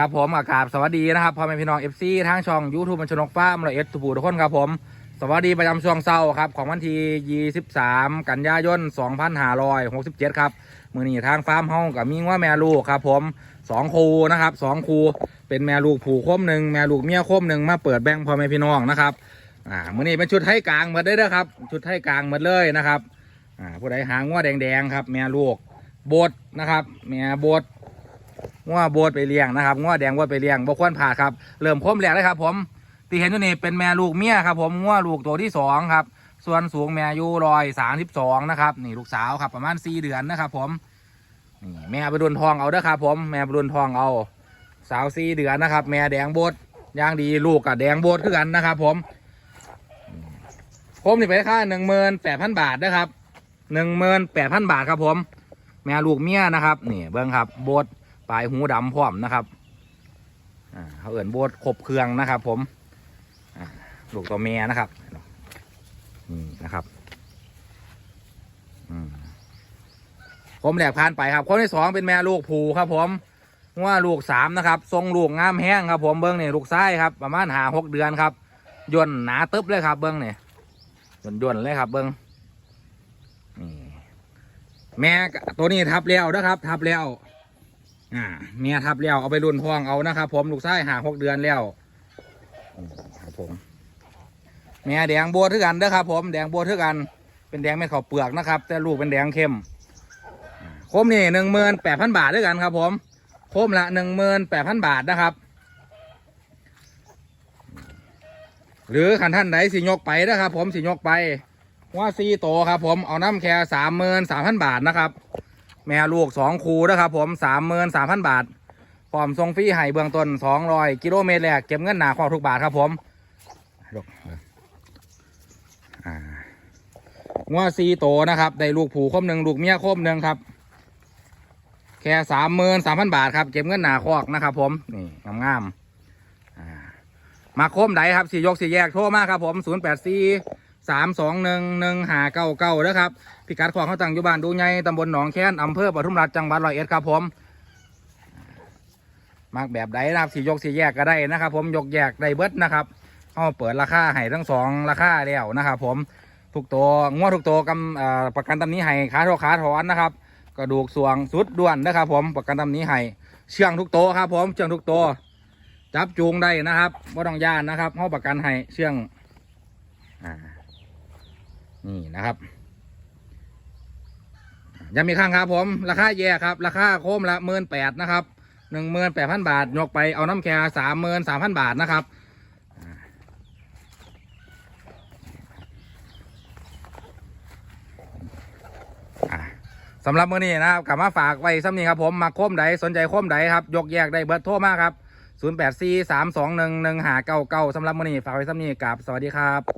ครับผมอากาศสวัสดีนะครับพ่อแม่พี่น้องเอฟซีทางช่องยูทูบมันชนกฟ้ามาเอสทุกผู้ทุกคนครับผมสวัสดีประจำช่วงเช้าครับของวันที่23 กันยายน 2567 ครับมือนี้ทางฟาร์มเฮากับมีว่าแม่ลูกครับผมสองคูนะครับสองคูเป็นแม่ลูกผูกคมหนึ่งแม่ลูกเมียคมหนึ่งมาเปิดแบงพ่อแม่พี่น้องนะครับอ่ามือนี้เป็นชุดไทยกลางหมดได้เลยครับชุดไทยกลางหมดเลยนะครับอ่าผู้ใดหางว่าแดงๆครับ แม่ลูกโบดนะครับ แม่โบด ง้อโบดไปเลี้ยงนะครับง้อแดงว่าไปเลี้ยงบ่ควรผ่าครับเริ่มคมแหลกเลยครับ ผมที่เห็นอยู่นี่เป็นแม่ลูกเมียครับ ผมง้อลูกตัวที่สองครับ ส่วนสูงแม่อยู่รอยสามสิบสองนะครับนี่ลูกสาวครับประมาณสี่เดือนนะครับ ผมนี่แม่ไปรุนทองเอาเด้อครับ ผมแม่ไปรุนทองเอา สาวสี่เดือนนะครับ แม่แดงโบดย่างดีลูกกับแดงโบดคือกันนะครับ ผมผมนี่ไปค่าหนึ่งหมื่นแปดพันบาทนะครับหนึ่งหมื่นแปดพันบาทครับผม แม่ลูกเมียนะครับนี่เบิ้งครับโบด ปลายหูดำพร้อมนะครับเขาเอื่นโบดครบเครื่องนะครับ ผมลูกตัวเมียนะครับนี่นะครับอืมผมแหลกผ่านไปครับคนที่สองเป็นแม่ลูกผูครับ ผมว่าลูกสามนะครับ ทรงลูกงามแห้งครับผมเบิ้งนี่ลูกไส้ครับ ประมาณหาหกเดือนครับย่นหนาตึ๊บเลยครับ เบิ้งนี่ย่นย่นเลยครับ เบิ้งนี่แม่ตัวนี้ทับแล้วนะครับ ทับแล้ว อ่าเมียทับแล้วเอาไปรุ่นพองเอานะครับผมลูกไส้หาหกเดือนแล้วอืมครับผมแม่แดงบัวทึกกันเด้อครับ ผมแดงบัวทึกกัน เป็นแดงไม่ขาวเปลือกนะครับ แต่ลูกเป็นแดงเข้มโคมนี่หนึ่งหมื่นแปดพันบาทด้วยกันครับ ผมโคมละหนึ่งหมื่นแปดพันบาทนะครับ หรือขันท่านไหนสิยกไปนะครับ ผมสิยกไปว่าซีโตครับ ผมเอาน้ำแค่สามหมื่นสามพันบาทนะครับ แม่ลูกสองคูนะครับผมสามหมื่นสามพันบาทพร้อมทรงฟรีให้เบื้องต้นสองร้อยกิโลเมตรแรกเก็บเงินหนาขอทุกบาทครับผมงัวซีโตนะครับได้ลูกผูคมหนึ่งลูกเมียคมหนึ่งครับ แค่สามหมื่นสามพันบาทครับเก็บเงินหนาคอกนะครับ ผมนี่งามๆอ่ามาคมใดครับสี่ยกสี่แยกโทรมากครับผมศูนย์แปดสี่ สามสองหนึ่งหนึ่งหาเก้าเก้านะครับพิกัดของเขาตั้งอยู่บ้านดูไงตำบลหนองแค้นอำเภอปทุมราชจังหวัดร้อยเอ็ดครับผมมักแบบใดนะครับสี่ยกสี่แยกก็ได้นะครับ ผมยกแยกได้เบิดนะครับเขาเปิดราคาให้ทั้งสองราคาแล้วนะครับผมทุกตัวงวดทุกตัวกำประกันตำนี้ให้ขาโทขาถอนนะครับกระดูกสวงสุดด่วนนะครับ ผมประกันตำนี้ให้เชื่องทุกตัวครับ ผมเชื่องทุกตัวจับจูงได้นะครับไม่ต้องย่านนะครับเขาประกันให้เชื่องอ่า นี่นะครับยังมีข้างครับผม ราคาแย่ครับ ราคาโคมละหมื่นแปดนะครับหนึ่งหมื่นแปดพันบาทยกไปเอาน้ำแค่สามหมื่นสามพันบาทนะครับสำหรับมื้อนี้นะครับกลับมาฝากไว้ซ้ำนี้ครับผมมาโค้มใดสนใจโค้มใดครับ ยกแยกได้เบิร์โทรมาครับ 0 8 4 3 2 1 1 5 9 9สำหรับมื้อนี้ฝากไว้ซ้ำนี้กับสวัสดีครับ